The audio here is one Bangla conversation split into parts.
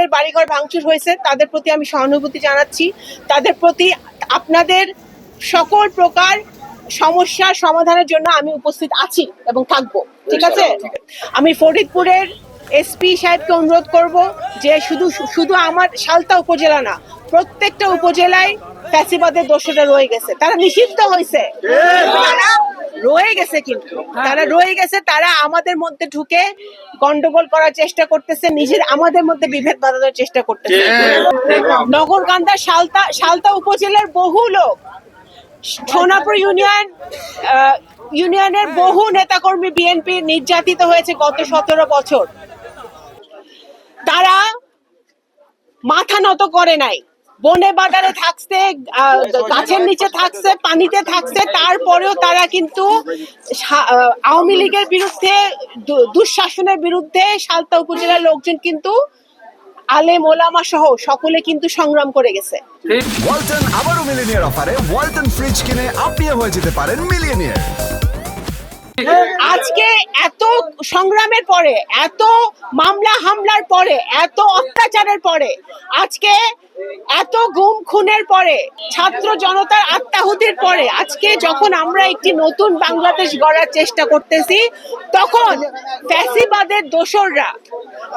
যাদের বাড়িঘর ভাঙচুর হয়েছে তাদের প্রতি আমি সহানুভূতি জানাচ্ছি। তাদের প্রতি আপনাদের সকল প্রকার সমস্যা সমাধানের জন্য আমি উপস্থিত আছি এবং থাকব। ঠিক আছে? আমি ফরিদপুরের এসপি সাহেবকে অনুরোধ করব যে শুধু শুধু আমার সালতা উপজেলা না প্রত্যেকটা উপজেলায় ফ্যাসিবাদের দোষটা রয়ে গেছে। তারা নিষিদ্ধ হয়েছে। তারা রয়ে গেছে কিন্তু। তারা রয়ে গেছে তারা আমাদের মধ্যে ঢুকে গন্ডগোল করার চেষ্টা করতেছে নিজের আমাদের মধ্যে বিভেদ বাঁধানোর চেষ্টা করতেছে। নগরকান্দা সালতা সালতা উপজেলার বহু লোক। সোনাপুর ইউনিয়ন আহ, ইউনিয়নের বহু নেতাকর্মী বিএনপি নির্যাতিত হয়েছে গত সতেরো বছর। তারা মাথা নত করে নাই। বনে বাজারে থাকছে আহ, গাছের নিচে থাকছে পানিতে থাকছে তারপরেও তারা কিন্তু আওয়ামী লীগের বিরুদ্ধে দু- দুঃশাসনের বিরুদ্ধে সালতা উপজেলার লোকজন কিন্তু আলেম ওলামা সহ সকলে কিন্তু সংগ্রাম করে গেছে। ওয়ালটন আবারও মিলিনিয়ার অফারে ওয়ালটন ফ্রিজ কিনে আপনিও হয়ে যেতে পারেন মিলিয়নিয়ার। আজকে এত সংগ্রামের পরে, এত মামলা হামলার পরে, এত অত্যাচারের পরে, আজকে এত গুম খুনের পরে, ছাত্র জনতার আত্মাহুতির পরে, আজকে যখন আমরা একটি নতুন বাংলাদেশ গড়ার চেষ্টা করতেছি, তখন ফ্যাসিবাদের দোসররা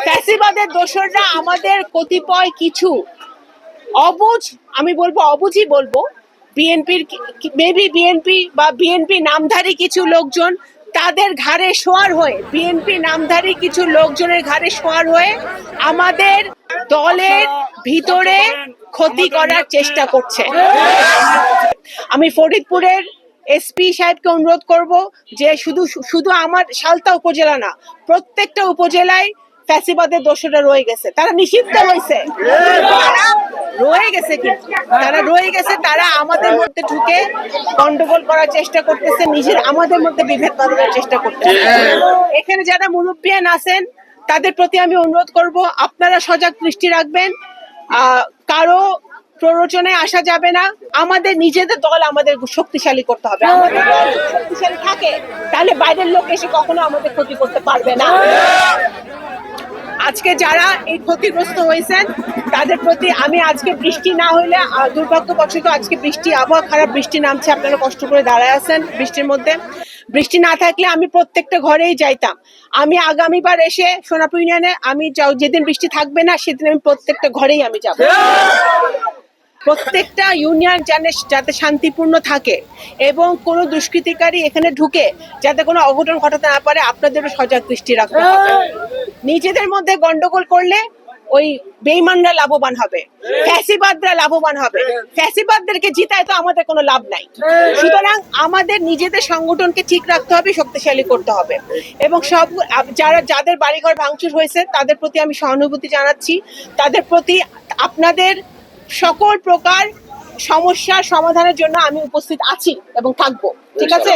ফ্যাসিবাদের দোসররা আমাদের কতিপয় কিছু অবুঝ, আমি বলব অবুঝই বলব, বিএনপির মেবি বিএনপি বা বিএনপি নামধারী কিছু লোকজন তাদের ঘাড়ে শোয়ার হয়ে বিএনপি নামধারী কিছু লোকজনের ঘাড়ে শোয়ার হয়ে আমাদের দলের ভিতরে ক্ষতি করার চেষ্টা করছে। আমি ফরিদপুরের এসপি সাহেবকে অনুরোধ করব যে শুধু শুধু আমার সালতা উপজেলা না, প্রত্যেকটা উপজেলায় ফ্যাসিবাদের দোষটা রয়ে গেছে। তারা নিষিদ্ধ হয়েছে। রয়ে গেছে কিন্তু তারা রয়ে গেছে তারা আমাদের মধ্যে ঢুকে গন্ডগোল করার চেষ্টা করতেছে নিজের আমাদের মধ্যে বিভেদ বাঁধানোর চেষ্টা করতেছে। এখানে যারা মুরব্বিয়ান আছেন তাদের প্রতি আমি অনুরোধ করব আপনারা সজাগ দৃষ্টি রাখবেন। আহ, কারও প্ররোচনায় আসা যাবে না। আমাদের নিজেদের দল আমাদের শক্তিশালী করতে হবে। আমাদের দল শক্তিশালী থাকে তাহলে বাইরের লোক এসে কখনো আমাদের ক্ষতি করতে পারবে না। আজকে যারা এই ক্ষতিগ্রস্ত হয়েছেন, তাদের প্রতি আমি আজকে বৃষ্টি না হইলে দুর্ভাগ্যবশত আজকে বৃষ্টি, আবহাওয়া খারাপ, বৃষ্টি নামছে, আপনারা কষ্ট করে দাঁড়ায় আছেন বৃষ্টির মধ্যে। বৃষ্টি না থাকলে আমি প্রত্যেকটা ঘরেই যাইতাম। আমি আগামীবার এসে সোনাপুর ইউনিয়নে আমি যাও- যেদিন বৃষ্টি থাকবে না, সেদিন আমি প্রত্যেকটা ঘরেই আমি যাব। প্রত্যেকটা ইউনিয়ন জানে, যাতে শান্তিপূর্ণ থাকে এবং কোনো দুষ্কৃতিকারী এখানে ঢুকে, যাতে কোনো অঘটন ঘটাতে না পারে, আপনাদেরও সজাগ দৃষ্টি রাখতে হবে। নিজেদের মধ্যে গন্ডগোল করলে ওই বেইমানরা লাভবান হবে। ফ্যাসিবাদরা লাভবান হবে। ফ্যাসিবাদদেরকে জিতায় তো আমাদের কোনো লাভ নাই। সুতরাং আমাদের নিজেদের সংগঠনকে ঠিক রাখতে হবে, শক্তিশালী করতে হবে। এবং সব যারা, যাদের বাড়িঘর ভাঙচুর হয়েছে, তাদের প্রতি আমি সহানুভূতি জানাচ্ছি। তাদের প্রতি আপনাদের সকল প্রকার সমস্যার সমাধানের জন্য আমি উপস্থিত আছি এবং থাকব। ঠিক আছে?